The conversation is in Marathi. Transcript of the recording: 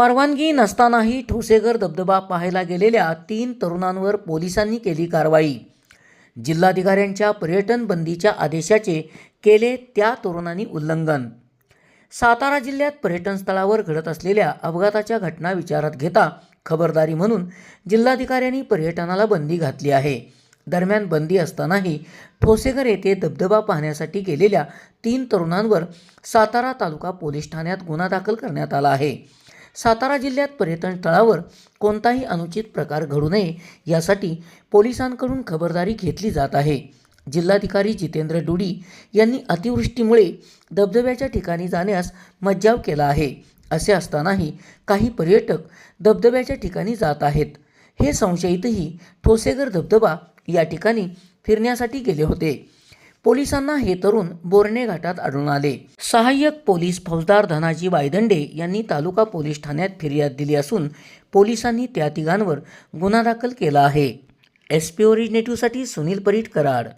परवानगी नसतानाही ठोसेघर धबधबा पाहायला गेलेल्या तीन तरुणांवर पोलिसांनी केली कारवाई. जिल्हाधिकाऱ्यांच्या पर्यटन बंदीच्या आदेशाचे केले त्या तरुणांनी उल्लंघन. सातारा जिल्ह्यात पर्यटन स्थळावर घडत असलेल्या अपघाताच्या घटना विचारात घेता खबरदारी म्हणून जिल्हाधिकाऱ्यांनी पर्यटनाला बंदी घातली आहे. दरम्यान बंदी असतानाही ठोसेघर येथे धबधबा पाहण्यासाठी गेलेल्या तीन तरुणांवर सातारा तालुका पोलीस ठाण्यात गुन्हा दाखल करण्यात आला आहे. सातारा जिल्ह्यात पर्यटन स्थळावर कोणताही अनुचित प्रकार घडू नये यासाठी पोलिसांकडून खबरदारी घेतली जात आहे. जिल्हाधिकारी जितेंद्र डुडी यांनी अतिवृष्टीमुळे धबधब्याच्या ठिकाणी जाण्यास मज्जाव केला आहे. असे असतानाही काही पर्यटक धबधब्याच्या ठिकाणी जात आहेत. हे संशयितही ठोसेघर धबधबा या ठिकाणी फिरण्यासाठी गेले होते. पोलिसांना हे तरुण बोरणे घाटात आढळून आले. सहाय्यक पोलीस फौजदार धनाजी वायदंडे यांनी तालुका पोलीस ठाण्यात फिर्याद दिली असून पोलिसांनी त्या तिघांवर गुन्हा दाखल केला आहे. एस पी ओरिजिनेटिव्हसाठी सुनील परीट कराड